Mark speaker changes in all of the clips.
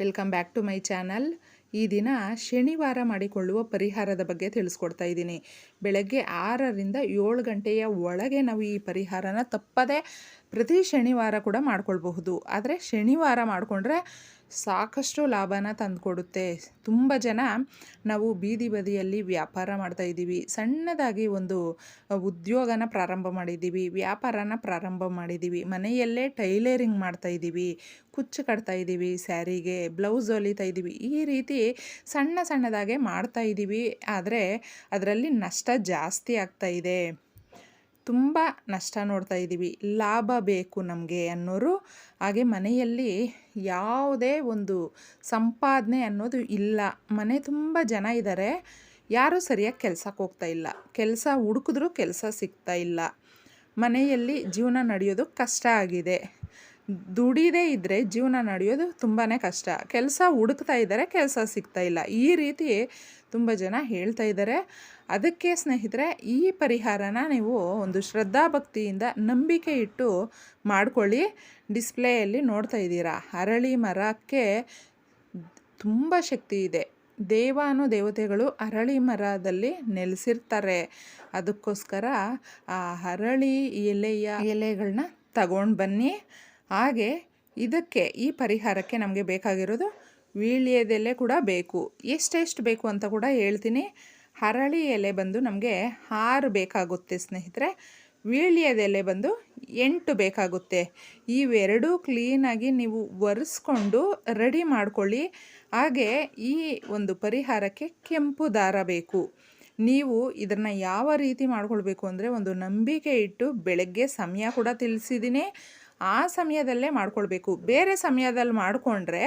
Speaker 1: Welcome back to my channel ಈ ದಿನ ಶನಿವಾರ ಮಾಡಿಕೊಳ್ಳುವ ಪರಿಹಾರದ ಬಗ್ಗೆ ತಿಳಿಸ್ಕೊಡ್ತಾ ಇದ್ದೀನಿ. ಬೆಳಗ್ಗೆ ಆರರಿಂದ ಏಳು ಗಂಟೆಯ ಒಳಗೆ ನಾವು ಈ ಪರಿಹಾರನ ತಪ್ಪದೆ ಪ್ರತಿ ಶನಿವಾರ ಕೂಡ ಮಾಡ್ಕೊಳ್ಬಹುದು. ಆದರೆ ಶನಿವಾರ ಮಾಡಿಕೊಂಡ್ರೆ ಸಾಕಷ್ಟು ಲಾಭನ ತಂದುಕೊಡುತ್ತೆ. ತುಂಬ ಜನ ನಾವು ಬೀದಿ ಬದಿಯಲ್ಲಿ ವ್ಯಾಪಾರ ಮಾಡ್ತಾ ಇದ್ದೀವಿ. ಸಣ್ಣದಾಗಿ ಒಂದು ಉದ್ಯೋಗನ ಪ್ರಾರಂಭ ಮಾಡಿದ್ದೀವಿ. ವ್ಯಾಪಾರನ ಪ್ರಾರಂಭ ಮಾಡಿದ್ದೀವಿ. ಮನೆಯಲ್ಲೇ ಟೈಲರಿಂಗ್ ಮಾಡ್ತಾ ಇದ್ದೀವಿ. ಕುಚ್ಚು ಕಟ್ತಾ ಇದ್ದೀವಿ, ಸ್ಯಾರಿಗೆ, ಬ್ಲೌಸ್ ಹೊಲಿತಾ ಇದ್ದೀವಿ. ಈ ರೀತಿ ಸಣ್ಣ ಸಣ್ಣದಾಗೆ ಮಾಡ್ತಾ ಇದ್ದೀವಿ. ಆದರೆ ಅದರಲ್ಲಿ ನಷ್ಟ ಜಾಸ್ತಿ ಆಗ್ತಾ ಇದೆ. ತುಂಬ ನಷ್ಟ ನೋಡ್ತಾ ಇದ್ದೀವಿ. ಲಾಭ ಬೇಕು ನಮಗೆ ಅನ್ನೋರು. ಹಾಗೆ ಮನೆಯಲ್ಲಿ ಯಾವುದೇ ಒಂದು ಸಂಪಾದನೆ ಅನ್ನೋದು ಇಲ್ಲ. ಮನೆ ತುಂಬ ಜನ ಇದ್ದಾರೆ. ಯಾರೂ ಸರಿಯಾಗಿ ಕೆಲಸಕ್ಕೆ ಹೋಗ್ತಾ ಇಲ್ಲ. ಕೆಲಸ ಹುಡುಕಿದ್ರೂ ಕೆಲಸ ಸಿಗ್ತಾ ಇಲ್ಲ. ಮನೆಯಲ್ಲಿ ಜೀವನ ನಡೆಯೋದು ಕಷ್ಟ ಆಗಿದೆ. ದುಡಿದೇ ಇದ್ದರೆ ಜೀವನ ನಡೆಯೋದು ತುಂಬಾ ಕಷ್ಟ. ಕೆಲಸ ಹುಡುಕ್ತಾ ಇದ್ದಾರೆ, ಕೆಲಸ ಸಿಗ್ತಾ ಇಲ್ಲ. ಈ ರೀತಿ ತುಂಬ ಜನ ಹೇಳ್ತಾ ಇದ್ದಾರೆ. ಅದಕ್ಕೆ ಸ್ನೇಹಿತರೆ, ಈ ಪರಿಹಾರನ ನೀವು ಒಂದು ಶ್ರದ್ಧಾಭಕ್ತಿಯಿಂದ ನಂಬಿಕೆ ಇಟ್ಟು ಮಾಡಿಕೊಳ್ಳಿ. ಡಿಸ್ಪ್ಲೇಯಲ್ಲಿ ನೋಡ್ತಾ ಇದ್ದೀರಾ, ಅರಳಿ ಮರಕ್ಕೆ ತುಂಬ ಶಕ್ತಿ ಇದೆ. ದೇವಾನು ದೇವತೆಗಳು ಅರಳಿ ಮರದಲ್ಲಿ ನೆಲೆಸಿರ್ತಾರೆ. ಅದಕ್ಕೋಸ್ಕರ ಆ ಅರಳಿ ಎಲೆಯ ಎಲೆಗಳನ್ನ ತಗೊಂಡು ಬನ್ನಿ. ಹಾಗೆ ಇದಕ್ಕೆ ಈ ಪರಿಹಾರಕ್ಕೆ ನಮಗೆ ಬೇಕಾಗಿರೋದು ವೀಳ್ಯದೆಲೆ ಕೂಡ ಬೇಕು. ಎಷ್ಟೆಷ್ಟು ಬೇಕು ಅಂತ ಕೂಡ ಹೇಳ್ತೀನಿ. ಹರಳಿ ಎಲೆ ಬಂದು ನಮಗೆ ಆರು ಬೇಕಾಗುತ್ತೆ ಸ್ನೇಹಿತರೆ. ವೀಳ್ಯದೆಲೆ ಬಂದು ಎಂಟು ಬೇಕಾಗುತ್ತೆ. ಇವೆರಡೂ ಕ್ಲೀನಾಗಿ ನೀವು ಒರೆಸ್ಕೊಂಡು ರೆಡಿ ಮಾಡ್ಕೊಳ್ಳಿ. ಹಾಗೆ ಈ ಒಂದು ಪರಿಹಾರಕ್ಕೆ ಕೆಂಪು ದಾರ ಬೇಕು. ನೀವು ಇದನ್ನು ಯಾವ ರೀತಿ ಮಾಡ್ಕೊಳ್ಬೇಕು ಅಂದರೆ ಒಂದು ನಂಬಿಕೆ ಇಟ್ಟು ಬೆಳಗ್ಗೆ ಸಮಯ ಕೂಡ ತಿಳಿಸಿದ್ದೀನಿ. ಆ ಸಮಯದಲ್ಲೇ ಮಾಡ್ಕೊಳ್ಬೇಕು. ಬೇರೆ ಸಮಯದಲ್ಲಿ ಮಾಡಿಕೊಂಡ್ರೆ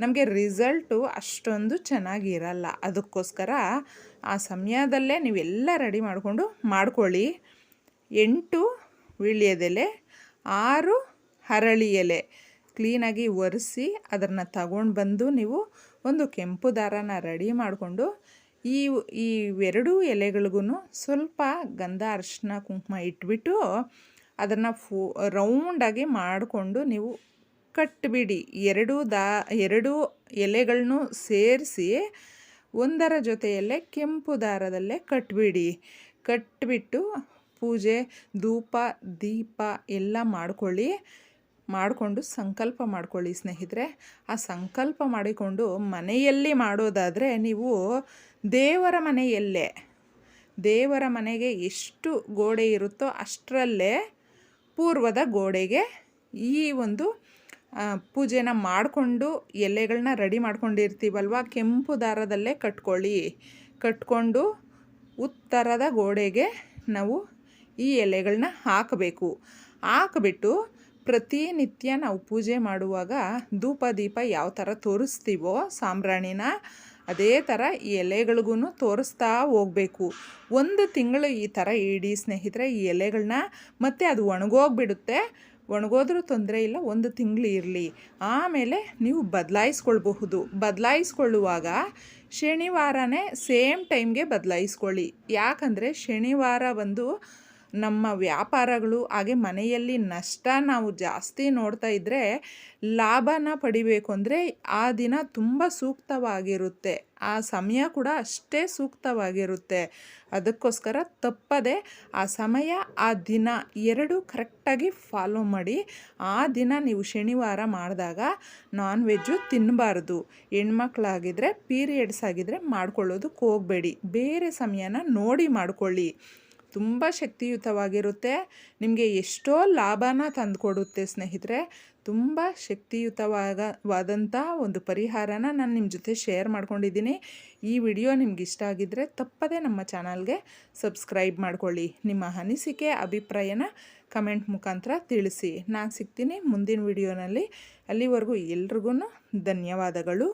Speaker 1: ನಮಗೆ ರಿಸಲ್ಟು ಅಷ್ಟೊಂದು ಚೆನ್ನಾಗಿರಲ್ಲ. ಅದಕ್ಕೋಸ್ಕರ ಆ ಸಮಯದಲ್ಲೇ ನೀವೆಲ್ಲ ರೆಡಿ ಮಾಡಿಕೊಂಡು ಮಾಡ್ಕೊಳ್ಳಿ. ಎಂಟು ವೀಳ್ಯದೆಲೆ, ಆರು ಹರಳಿ ಎಲೆ ಕ್ಲೀನಾಗಿ ಒರೆಸಿ ಅದನ್ನು ತಗೊಂಡು ಬಂದು ನೀವು ಒಂದು ಕೆಂಪು ದಾರನ ರೆಡಿ ಮಾಡಿಕೊಂಡು ಈ ಈ ಎರಡೂ ಎಲೆಗಳಿಗೂ ಸ್ವಲ್ಪ ಗಂಧ ಅರಿಶಿನ ಕುಂಕುಮ ಇಟ್ಬಿಟ್ಟು ಅದನ್ನು ಫೂ ರೌಂಡಾಗಿ ಮಾಡಿಕೊಂಡು ನೀವು ಕಟ್ಟಿಬಿಡಿ ಎರಡು ದಾ, ಎರಡು ಎಲೆಗಳನ್ನು ಸೇರಿಸಿ ಒಂದರ ಜೊತೆಯಲ್ಲೇ ಕೆಂಪು ದಾರದಲ್ಲೇ ಕಟ್ಟಿಬಿಡಿ ಕಟ್ಟಿಬಿಟ್ಟು ಪೂಜೆ, ಧೂಪ, ದೀಪ ಎಲ್ಲ ಮಾಡ್ಕೊಳ್ಳಿ. ಮಾಡಿಕೊಂಡು ಸಂಕಲ್ಪ ಮಾಡ್ಕೊಳ್ಳಿ ಸ್ನೇಹಿತರೆ. ಆ ಸಂಕಲ್ಪ ಮಾಡಿಕೊಂಡು ಮನೆಯಲ್ಲಿ ಮಾಡೋದಾದರೆ ನೀವು ದೇವರ ಮನೆಯಲ್ಲೇ, ದೇವರ ಮನೆಗೆ ಎಷ್ಟು ಗೋಡೆ ಇರುತ್ತೋ ಅಷ್ಟರಲ್ಲೇ ಪೂರ್ವದ ಗೋಡೆಗೆ ಈ ಒಂದು ಪೂಜೆನ ಮಾಡಿಕೊಂಡು ಎಲೆಗಳನ್ನ ರೆಡಿ ಮಾಡ್ಕೊಂಡಿರ್ತೀವಲ್ವ? ಕೆಂಪು ದಾರದಲ್ಲೇ ಕಟ್ಕೊಳ್ಳಿ. ಕಟ್ಕೊಂಡು ಉತ್ತರದ ಗೋಡೆಗೆ ನಾವು ಈ ಎಲೆಗಳನ್ನ ಹಾಕಬೇಕು. ಹಾಕಿಬಿಟ್ಟು ಪ್ರತಿನಿತ್ಯ ನಾವು ಪೂಜೆ ಮಾಡುವಾಗ ಧೂಪ ದೀಪ ಯಾವ ಥರ ತೋರಿಸ್ತೀವೋ ಸಾಂಬ್ರಾಣಿನ ಅದೇ ಥರ ಈ ಎಲೆಗಳಿಗೂ ತೋರಿಸ್ತಾ ಹೋಗಬೇಕು. ಒಂದು ತಿಂಗಳು ಈ ಥರ ಇಡೀ ಸ್ನೇಹಿತರೆ ಈ ಎಲೆಗಳನ್ನ ಮತ್ತು ಅದು ಒಣಗೋಗ್ಬಿಡುತ್ತೆ. ಒಣಗೋದ್ರೂ ತೊಂದರೆ ಇಲ್ಲ, ಒಂದು ತಿಂಗಳು ಇರಲಿ. ಆಮೇಲೆ ನೀವು ಬದಲಾಯಿಸ್ಕೊಳ್ಬಹುದು. ಬದಲಾಯಿಸ್ಕೊಳ್ಳುವಾಗ ಶನಿವಾರನೇ ಸೇಮ್ ಟೈಮ್ಗೆ ಬದಲಾಯಿಸ್ಕೊಳ್ಳಿ. ಯಾಕಂದರೆ ಶನಿವಾರ ಬಂದು ನಮ್ಮ ವ್ಯಾಪಾರಗಳು, ಹಾಗೆ ಮನೆಯಲ್ಲಿ ನಷ್ಟ ನಾವು ಜಾಸ್ತಿ ನೋಡ್ತಾ ಇದ್ದರೆ ಲಾಭನ ಪಡಿಬೇಕು ಅಂದರೆ ಆ ದಿನ ತುಂಬ ಸೂಕ್ತವಾಗಿರುತ್ತೆ. ಆ ಸಮಯ ಕೂಡ ಅಷ್ಟೇ ಸೂಕ್ತವಾಗಿರುತ್ತೆ. ಅದಕ್ಕೋಸ್ಕರ ತಪ್ಪದೆ ಆ ಸಮಯ, ಆ ದಿನ ಎರಡು ಕರೆಕ್ಟಾಗಿ ಫಾಲೋ ಮಾಡಿ, ಆ ದಿನ ನೀವು ಶನಿವಾರ ಮಾಡಿದಾಗ ನಾನ್ ವೆಜ್ಜು ತಿನ್ನಬಾರ್ದು ಹೆಣ್ಮಕ್ಳಾಗಿದ್ದರೆ ಪೀರಿಯಡ್ಸ್ ಆಗಿದ್ದರೆ ಮಾಡ್ಕೊಳ್ಳೋದಕ್ಕೆ ಹೋಗಬೇಡಿ. ಬೇರೆ ಸಮಯನ ನೋಡಿ ಮಾಡ್ಕೊಳ್ಳಿ. ತುಂಬ ಶಕ್ತಿಯುತವಾಗಿರುತ್ತೆ. ನಿಮಗೆ ಎಷ್ಟೋ ಲಾಭನ ತಂದುಕೊಡುತ್ತೆ ಸ್ನೇಹಿತರೆ. ತುಂಬ ಶಕ್ತಿಯುತವಾದ ವಾದಂಥ ಒಂದು ಪರಿಹಾರನ ನಾನು ನಿಮ್ಮ ಜೊತೆ ಶೇರ್ ಮಾಡ್ಕೊಂಡಿದ್ದೀನಿ. ಈ ವಿಡಿಯೋ ನಿಮ್ಗೆ ಇಷ್ಟ ಆಗಿದ್ದರೆ ತಪ್ಪದೇ ನಮ್ಮ ಚಾನಲ್ಗೆ ಸಬ್ಸ್ಕ್ರೈಬ್ ಮಾಡ್ಕೊಳ್ಳಿ. ನಿಮ್ಮ ಅನಿಸಿಕೆ, ಅಭಿಪ್ರಾಯನ ಕಮೆಂಟ್ ಮುಖಾಂತರ ತಿಳಿಸಿ. ನಾನು ಸಿಗ್ತೀನಿ ಮುಂದಿನ ವಿಡಿಯೋನಲ್ಲಿ. ಅಲ್ಲಿವರೆಗೂ ಎಲ್ರಿಗೂ ಧನ್ಯವಾದಗಳು.